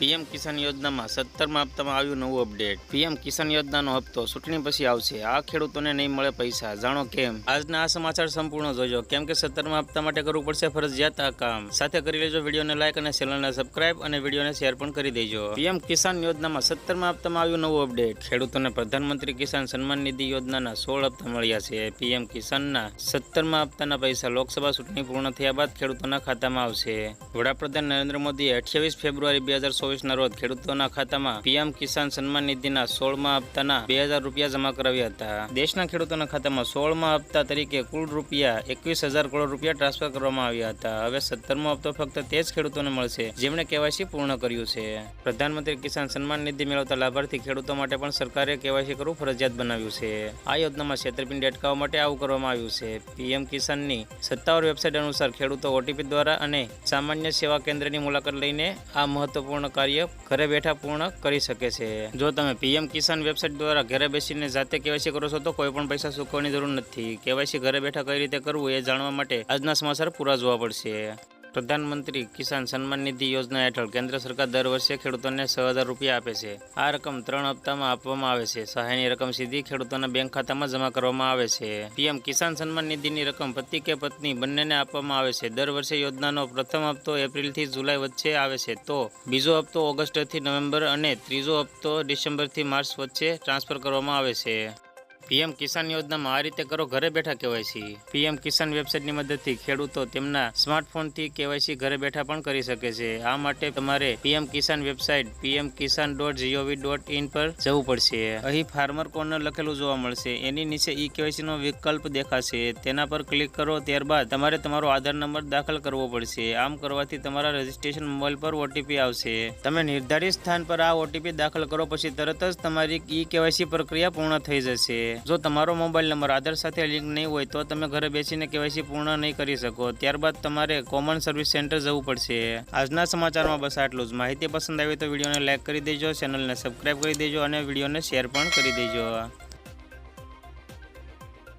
PM કિસાન યોજનામાં સત્તરમાં હપ્તામાં આવ્યું નવું અપડેટ. પીએમ કિસાન યોજનાનો હપ્તો ચૂંટણી પછી આવશે. આ ખેડૂતોને નહીં મળે પૈસા. જાણો કેમ? આજના આ સમાચાર સંપૂર્ણ જોજો. કેમ કે સત્તરમાં હપ્તા માટે કરવું પડશે ફરજિયાત આ કામ. સાથે કરી લેજો વિડીયોને લાઇક અને ચેનલને સબસ્ક્રાઇબ અને વિડીયોને શેર પણ કરી દેજો. પીએમ કિસાન યોજનામાં સત્તરમાં હપ્તામાં આવ્યું નવું અપડેટ. ખેડૂતોને પ્રધાનમંત્રી કિસાન સન્માન નિધિ યોજનાના સોળ હપ્તા મળ્યા છે. પીએમ કિસાનના સત્તરમાં હપ્તાના પૈસા લોકસભા ચૂંટણી પૂર્ણ થયા બાદ ખેડૂતોના ખાતામાં આવશે. વડાપ્રધાન નરેન્દ્ર મોદીએ અઠ્યાવીસ ફેબ્રુઆરી બે હજાર ચોવીસના રોજ ખેડૂતોના ખાતામાં પીએમ કિસાન સન્માન નિધિના સોળમા હપ્તાના બે હજાર રૂપિયા જમા કરાવ્યા હતા. દેશના ખેડૂતોના ખાતામાં સોળમા હપ્તા તરીકે કુલ રૂપિયા એકવીસ હજાર કરોડ રૂપિયા ટ્રાન્સફર કરવામાં આવ્યા હતા. હવે સત્તરમો હપ્તો ફક્ત તે જ ખેડૂતોને મળશે, જેમણે કેવાયસી પૂર્ણ કર્યું છે. પ્રધાનમંત્રી કિસાન સન્માન નિધિ મેળવતા લાભાર્થી ખેડૂતો માટે પણ સરકારે કેવાયસી કરવું ફરજિયાત બનાવ્યું છે. આ યોજનામાં છેતરપિંડી અટકાવવા માટે આવું કરવામાં આવ્યું છે. પીએમ કિસાનની સત્તાવાર વેબસાઇટ અનુસાર ખેડૂતો ઓટીપી દ્વારા અને સામાન્ય સેવા કેન્દ્રની મુલાકાત લઈને આ મહત્વપૂર્ણ કાર્ય ઘરે બેઠા પૂર્ણ કરી શકે છે. જો તમે પીએમ કિસાન વેબસાઇટ દ્વારા ઘરે બેસીને જાતે કેવાયસી કરો છો, તો કોઈ પણ પૈસા ચૂકવવાની જરૂર નથી. કેવાયસી ઘરે બેઠા કઈ રીતે કરવું એ જાણવા માટે આજના સમાચાર પૂરા જોવા પડશે પ્રધાનમંત્રી કિસાન સન્માન નિધિ યોજના હેઠળ કેન્દ્ર સરકાર દર વર્ષે ખેડૂતોને છ હજાર રૂપિયા આપે છે. આ રકમ ત્રણ હપ્તામાં આપવામાં આવે છે. સહાયની રકમ સીધી ખેડૂતોના બેંક ખાતામાં જમા કરવામાં આવે છે. પીએમ કિસાન સન્માન નિધિની રકમ પતિ કે પત્ની બંનેને આપવામાં આવે છે. દર વર્ષે યોજનાનો પ્રથમ હપ્તો એપ્રિલથી જુલાઈ વચ્ચે આવે છે. તો બીજો હપ્તો ઓગસ્ટથી નવેમ્બર અને ત્રીજો હપ્તો ડિસેમ્બરથી માર્ચ વચ્ચે ટ્રાન્સફર કરવામાં આવે છે. પીએમ કિસાન યોજનામાં આ રીતે કરો, ઘરે બેઠા કેવાયસી. પીએમ કિસાન વેબસાઇટની મદદથી ખેડૂતો તેમના સ્માર્ટફોનથી કેવાયસી ઘરે બેઠા પણ કરી શકે છે. આ માટે તમારે PM Kisan website, PM Kisan dot G O V dot in પર જવું પડશે. અહીં ફાર્મર કોર્નર લખેલું જોવા મળશે. એની નીચે ઈ કેવાયસી નો વિકલ્પ દેખાશે. તેના પર ક્લિક કરો, ત્યારબાદ તમારે તમારો આધાર નંબર દાખલ કરવો પડશે. આમ કરવાથી તમારા રજીસ્ટ્રેશન મોબાઈલ પર ઓટીપી આવશે. તમે નિર્ધારિત સ્થાન પર આ ઓટીપી દાખલ કરો, પછી તરત જ તમારી ઈ કેવાયસી પ્રક્રિયા પૂર્ણ થઈ જશે. જો તમારો મોબાઈલ નંબર આધાર સાથે લિંક નહીં હોય તો તમે ઘરે બેસીને કેવાયસી પૂર્ણ નહીં કરી શકો. ત્યારબાદ તમારે કોમન સર્વિસ સેન્ટર જવું પડશે. આજના સમાચારમાં બસ આટલું જ. માહિતી પસંદ આવી તો વિડીયોને લાઇક કરી દેજો, ચેનલને સબસ્ક્રાઇબ કરી દેજો અને વિડીયોને શેર પણ કરી દેજો.